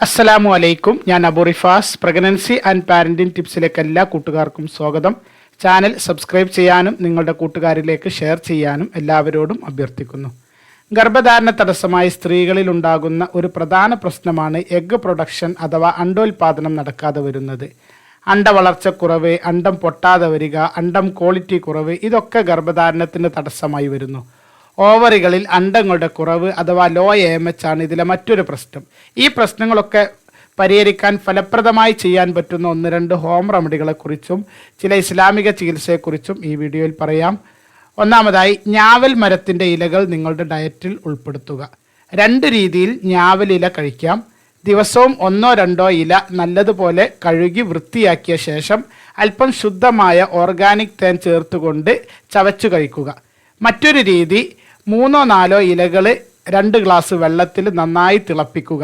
അസ്സലാമു അലൈക്കും ഞാൻ Abu Aburifas pregnancy and parenting ടിപ്സിലേക്ക് എല്ലാ കൂട്ടുകാർക്കും സ്വാഗതം. ചാനൽ സബ്സ്ക്രൈബ് ചെയ്യാനും നിങ്ങളുടെ കൂട്ടുകാരിലേക്ക് ഷെയർ ചെയ്യാനും എല്ലാവരോടും അഭ്യർത്ഥിക്കുന്നു. ഗർഭധാരണ തടസ്സമായി സ്ത്രീകളിൽ ഉണ്ടാകുന്ന ഒരു പ്രധാന പ്രശ്നമാണ് എഗ്ഗ് പ്രൊഡക്ഷൻ അഥവാ അണ്ടോൽപാദനം നടക്കാതെ വരുന്നത്. അണ്ടവളർച്ചക്കുറവ് അണ്ടം പൊട്ടാതെ വരിക അണ്ടം ക്വാളിറ്റി കുറവ് ഇതൊക്കെ ഗർഭധാരണത്തിന് തടസ്സമായി വരുന്നു. ഓവറികളിൽ അണ്ടങ്ങളുടെ കുറവ് അഥവാ ലോ എം എച്ച് ആണ് ഇതിലെ മറ്റൊരു പ്രശ്നം. ഈ പ്രശ്നങ്ങളൊക്കെ പരിഹരിക്കാൻ ഫലപ്രദമായി ചെയ്യാൻ പറ്റുന്ന ഒന്ന് രണ്ട് ഹോം റെമഡികളെക്കുറിച്ചും ചില ഇസ്ലാമിക ചികിത്സയെക്കുറിച്ചും ഈ വീഡിയോയിൽ പറയാം. ഒന്നാമതായി ഞാവൽ മരത്തിന്റെ ഇലകൾ നിങ്ങളുടെ ഡയറ്റിൽ ഉൾപ്പെടുത്തുക. രണ്ട് രീതിയിൽ ഞാവൽ ഇല കഴിക്കാം. ദിവസവും ഒന്നോ രണ്ടോ ഇല നല്ലതുപോലെ കഴുകി വൃത്തിയാക്കിയ ശേഷം അല്പം ശുദ്ധമായ ഓർഗാനിക് തേൻ ചേർത്തുകൊണ്ട് ചവച്ചു കഴിക്കുക. മറ്റൊരു രീതി മൂന്നോ നാലോ ഇലകൾ രണ്ട് ഗ്ലാസ് വെള്ളത്തിൽ നന്നായി തിളപ്പിക്കുക.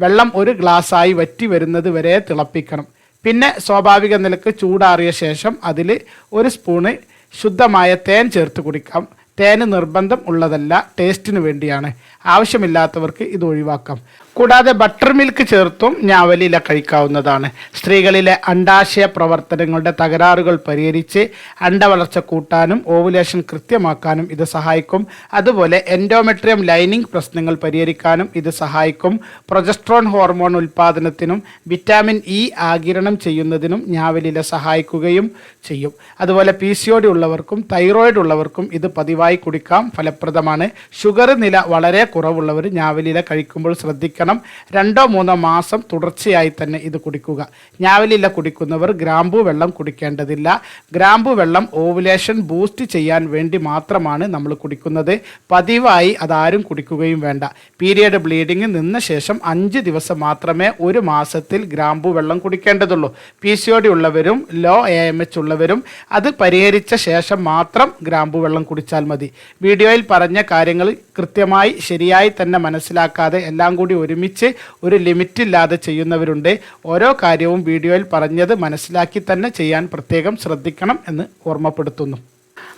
വെള്ളം ഒരു ഗ്ലാസ്സായി വറ്റി വരുന്നത് വരെ തിളപ്പിക്കണം. പിന്നെ സ്വാഭാവിക നിലയ്ക്ക് ചൂടാറിയ ശേഷം അതിൽ ഒരു സ്പൂണ് ശുദ്ധമായ തേൻ ചേർത്ത് കുടിക്കാം. തേന് നിർബന്ധം ഉള്ളതല്ല ടേസ്റ്റിന് വേണ്ടിയാണ്. ആവശ്യമില്ലാത്തവർക്ക് ഇത് ഒഴിവാക്കാം. കൂടാതെ ബട്ടർ മിൽക്ക് ചേർത്തും ഞാവലില കഴിക്കാവുന്നതാണ്. സ്ത്രീകളിലെ അണ്ടാശയ പ്രവർത്തനങ്ങളുടെ തകരാറുകൾ പരിഹരിച്ച് അണ്ടവളർച്ച കൂട്ടാനും ഓവുലേഷൻ കൃത്യമാക്കാനും ഇത് സഹായിക്കും. അതുപോലെ എൻഡോമെട്രിയം ലൈനിങ് പ്രശ്നങ്ങൾ പരിഹരിക്കാനും ഇത് സഹായിക്കും. പ്രൊജസ്ട്രോൺ ഹോർമോൺ ഉൽപ്പാദനത്തിനും വിറ്റാമിൻ ഇ ആകിരണം ചെയ്യുന്നതിനും ഞാവലില സഹായിക്കുകയും ചെയ്യും. അതുപോലെ പി ഉള്ളവർക്കും തൈറോയിഡ് ഉള്ളവർക്കും ഇത് പതിവായി കുടിക്കാം. ഫലപ്രദമാണ്. ഷുഗർ നില വളരെ കുറവുള്ളവർ ഞാവലില കഴിക്കുമ്പോൾ ശ്രദ്ധിക്കണം. രണ്ടോ മൂന്നോ മാസം തുടർച്ചയായി തന്നെ ഇത് കുടിക്കുക. ഞാവലില കുടിക്കുന്നവർ ഗ്രാമ്പു വെള്ളം കുടിക്കേണ്ടതില്ല. ഗ്രാമ്പു വെള്ളം ഓവുലേഷൻ ബൂസ്റ്റ് ചെയ്യാൻ വേണ്ടി മാത്രമാണ് നമ്മൾ കുടിക്കുന്നത്. പതിവായി അതാരും കുടിക്കുകയും വേണ്ട. പീരിയഡ് ബ്ലീഡിംഗ് നിന്ന ശേഷം അഞ്ച് ദിവസം മാത്രമേ ഒരു മാസത്തിൽ ഗ്രാമ്പു വെള്ളം കുടിക്കേണ്ടതുള്ളൂ. പി സി ഒ ഡി ഉള്ളവരും ലോ എ എം എച്ച് ഉള്ളവരും അത് പരിഹരിച്ച ശേഷം മാത്രം ഗ്രാമ്പു വെള്ളം കുടിച്ചാൽ മതി. വീഡിയോയിൽ പറഞ്ഞ കാര്യങ്ങൾ കൃത്യമായി ശരിയായി തന്നെ മനസ്സിലാക്കാതെ എല്ലാം കൂടി ഒരുമിച്ച് ഒരു ലിമിറ്റില്ലാതെ ചെയ്യുന്നവരുണ്ട്. ഓരോ കാര്യവും വീഡിയോയിൽ പറഞ്ഞത് മനസ്സിലാക്കി തന്നെ ചെയ്യാൻ പ്രത്യേകം ശ്രദ്ധിക്കണം എന്ന് ഓർമ്മപ്പെടുത്തുന്നു.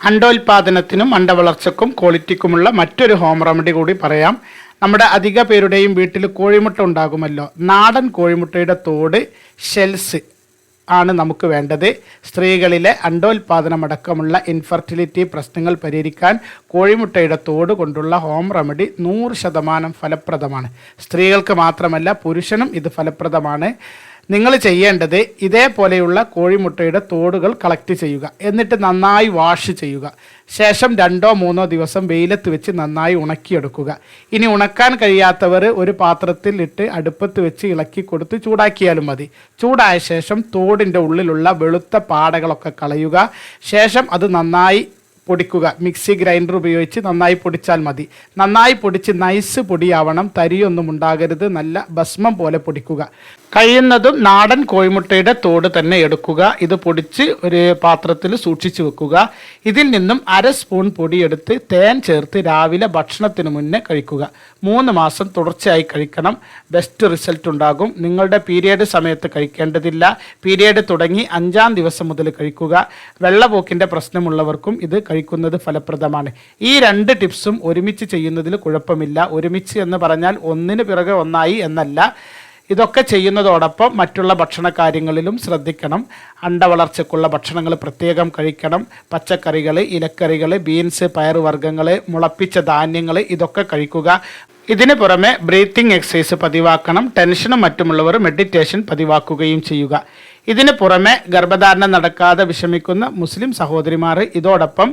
അണ്ടോൽപാദനത്തിനും അണ്ടവളർച്ചക്കും ക്വാളിറ്റിക്കുമുള്ള മറ്റൊരു ഹോം റെമഡി കൂടി പറയാം. നമ്മുടെ അധിക പേരുടെയും വീട്ടിൽ കോഴിമുട്ട ഉണ്ടാകുമല്ലോ. നാടൻ കോഴിമുട്ടയുടെ തോട് ഷെൽസ്. ആണ് നമുക്ക് വേണ്ടത്. സ്ത്രീകളിലെ അണ്ടോൽപാദനമടക്കമുള്ള ഇൻഫെർട്ടിലിറ്റി പ്രശ്നങ്ങൾ പരിഹരിക്കാൻ കോഴിമുട്ടയുടെ തോട് കൊണ്ടുള്ള ഹോം റെമഡി നൂറ് ശതമാനം ഫലപ്രദമാണ്. സ്ത്രീകൾക്ക് മാത്രമല്ല പുരുഷനും ഇത് ഫലപ്രദമാണ്. നിങ്ങൾ ചെയ്യേണ്ടത് ഇതേപോലെയുള്ള കോഴിമുട്ടയുടെ തോടുകൾ കളക്ട് ചെയ്യുക. എന്നിട്ട് നന്നായി വാഷ് ചെയ്യുക. ശേഷം രണ്ടോ മൂന്നോ ദിവസം വെയിലത്ത് വെച്ച് നന്നായി ഉണക്കിയെടുക്കുക. ഇനി ഉണക്കാൻ കഴിയാത്തവർ ഒരു പാത്രത്തിൽ ഇട്ട് അടുപ്പത്ത് വെച്ച് ഇളക്കി കൊടുത്ത് ചൂടാക്കിയാലും മതി. ചൂടായ ശേഷം തോടിന്റെ ഉള്ളിലുള്ള വെളുത്ത പാടകളൊക്കെ കളയുക. ശേഷം അത് നന്നായി പൊടിക്കുക. മിക്സി ഗ്രൈൻഡർ ഉപയോഗിച്ച് നന്നായി പൊടിച്ചാൽ മതി. നന്നായി പൊടിച്ച് നൈസ് പൊടിയാവണം. തരിയൊന്നും ഉണ്ടാകരുത്. നല്ല ഭസ്മം പോലെ പൊടിക്കുക. കഴിയുന്നതും നാടൻ കോഴിമുട്ടയുടെ തോട് തന്നെ എടുക്കുക. ഇത് പൊടിച്ച് ഒരു പാത്രത്തിൽ സൂക്ഷിച്ചു വെക്കുക. ഇതിൽ നിന്നും അര സ്പൂൺ പൊടിയെടുത്ത് തേൻ ചേർത്ത് രാവിലെ ഭക്ഷണത്തിന് മുന്നേ കഴിക്കുക. മൂന്ന് മാസം തുടർച്ചയായി കഴിക്കണം. ബെസ്റ്റ് റിസൾട്ട് ഉണ്ടാകും. നിങ്ങളുടെ പീരിയഡ് സമയത്ത് കഴിക്കേണ്ടതില്ല. പീരിയഡ് തുടങ്ങി അഞ്ചാം ദിവസം മുതൽ കഴിക്കുക. വെള്ളപോക്കിന്റെ പ്രശ്നമുള്ളവർക്കും ഇത് കഴിക്കുന്നത് ഫലപ്രദമാണ്. ഈ രണ്ട് ടിപ്സും ഒരുമിച്ച് ചെയ്യുന്നതിൽ കുഴപ്പമില്ല. ഒരുമിച്ച് എന്ന് പറഞ്ഞാൽ ഒന്നിന് പിറകെ ഒന്നായി എന്നല്ല. ഇതൊക്കെ ചെയ്യുന്നതോടൊപ്പം മറ്റുള്ള ഭക്ഷണ കാര്യങ്ങളിലും ശ്രദ്ധിക്കണം അണ്ടവളർച്ചക്കുള്ള ഭക്ഷണങ്ങൾ പ്രത്യേകം കഴിക്കണം. പച്ചക്കറികൾ ഇലക്കറികൾ ബീൻസ് പയറുവർഗങ്ങൾ മുളപ്പിച്ച ധാന്യങ്ങൾ ഇതൊക്കെ കഴിക്കുക. ഇതിന് പുറമെ ബ്രീത്തിങ് എക്സസൈസ് പതിവാക്കണം. ടെൻഷനും മറ്റുമുള്ളവർ മെഡിറ്റേഷൻ പതിവാക്കുകയും ചെയ്യുക. ഇതിന് പുറമെ ഗർഭധാരണം നടക്കാതെ വിഷമിക്കുന്ന മുസ്ലിം സഹോദരിമാർ ഇതോടൊപ്പം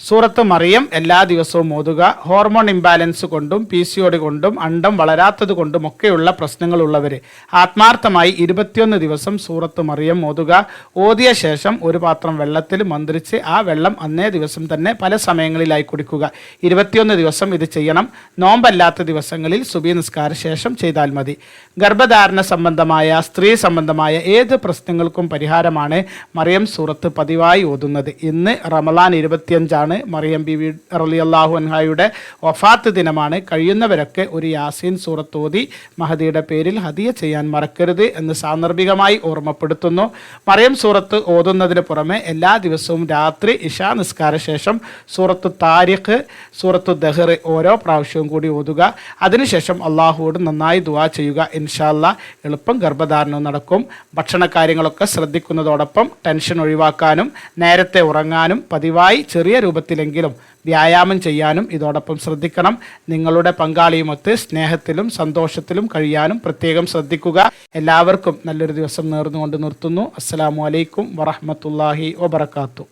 സൂറത്ത് മറിയം എല്ലാ ദിവസവും ഓതുക. ഹോർമോൺ ഇംബാലൻസ് കൊണ്ടും പി സി ഒടി കൊണ്ടും അണ്ടം വളരാത്തത് കൊണ്ടും ഒക്കെയുള്ള പ്രശ്നങ്ങളുള്ളവർ ആത്മാർത്ഥമായി ഇരുപത്തിയൊന്ന് ദിവസം സൂറത്ത് മറിയം ഓതുക. ഓതിയ ശേഷം ഒരു പാത്രം വെള്ളത്തിൽ മന്ത്രിച്ച് ആ വെള്ളം അന്നേ ദിവസം തന്നെ പല സമയങ്ങളിലായി കുടിക്കുക. ഇരുപത്തിയൊന്ന് ദിവസം ഇത് ചെയ്യണം. നോമ്പല്ലാത്ത ദിവസങ്ങളിൽ സുബി നിസ്കാര ശേഷം ചെയ്താൽ മതി. ഗർഭധാരണ സംബന്ധമായ സ്ത്രീ സംബന്ധമായ ഏത് പ്രശ്നങ്ങൾക്കും പരിഹാരമാണ് മറിയം സൂറത്ത് പതിവായി ഓതുന്നത്. ഇന്ന് റമലാൻ ഇരുപത്തിയഞ്ചാണ്. ദിവസമാണ് മറിയം ബി വി റലി അള്ളാഹു അൻഹായുടെ വഫാത്ത് ദിനമാണ്. കഴിയുന്നവരൊക്കെ ഒരു യാസീൻ സൂറത്തോതി മഹദിയുടെ പേരിൽ ഹദിയ ചെയ്യാൻ മറക്കരുത് എന്ന് സാന്ദർഭികമായി ഓർമ്മപ്പെടുത്തുന്നു. മറിയം സൂറത്ത് ഓതുന്നതിന് പുറമെ എല്ലാ ദിവസവും രാത്രി ഇഷാ നിസ്കാര ശേഷം സൂറത്ത് താരിഖ് സൂറത്ത് ദഹർ ഓരോ പ്രാവശ്യവും കൂടി ഓതുക. അതിനുശേഷം അള്ളാഹുവോട് നന്നായി ദുവാ ചെയ്യുക. ഇൻഷാല്ല എളുപ്പം ഗർഭധാരണവും നടക്കും. ഭക്ഷണ കാര്യങ്ങളൊക്കെ ശ്രദ്ധിക്കുന്നതോടൊപ്പം ടെൻഷൻ ഒഴിവാക്കാനും നേരത്തെ ഉറങ്ങാനും പതിവായി ചെറിയ രൂപത്തിലെങ്കിലും വ്യായാമം ചെയ്യാനും ഇതോടൊപ്പം ശ്രദ്ധിക്കണം. നിങ്ങളുടെ പങ്കാളിയുമൊത്ത് സ്നേഹത്തിലും സന്തോഷത്തിലും കഴിയാനും പ്രത്യേകം ശ്രദ്ധിക്കുക. എല്ലാവർക്കും നല്ലൊരു ദിവസം നേർന്നുകൊണ്ട് നിർത്തുന്നു. അസ്സാം വലൈക്കും വറഹമത്തല്ലാഹി വബർക്കാത്തു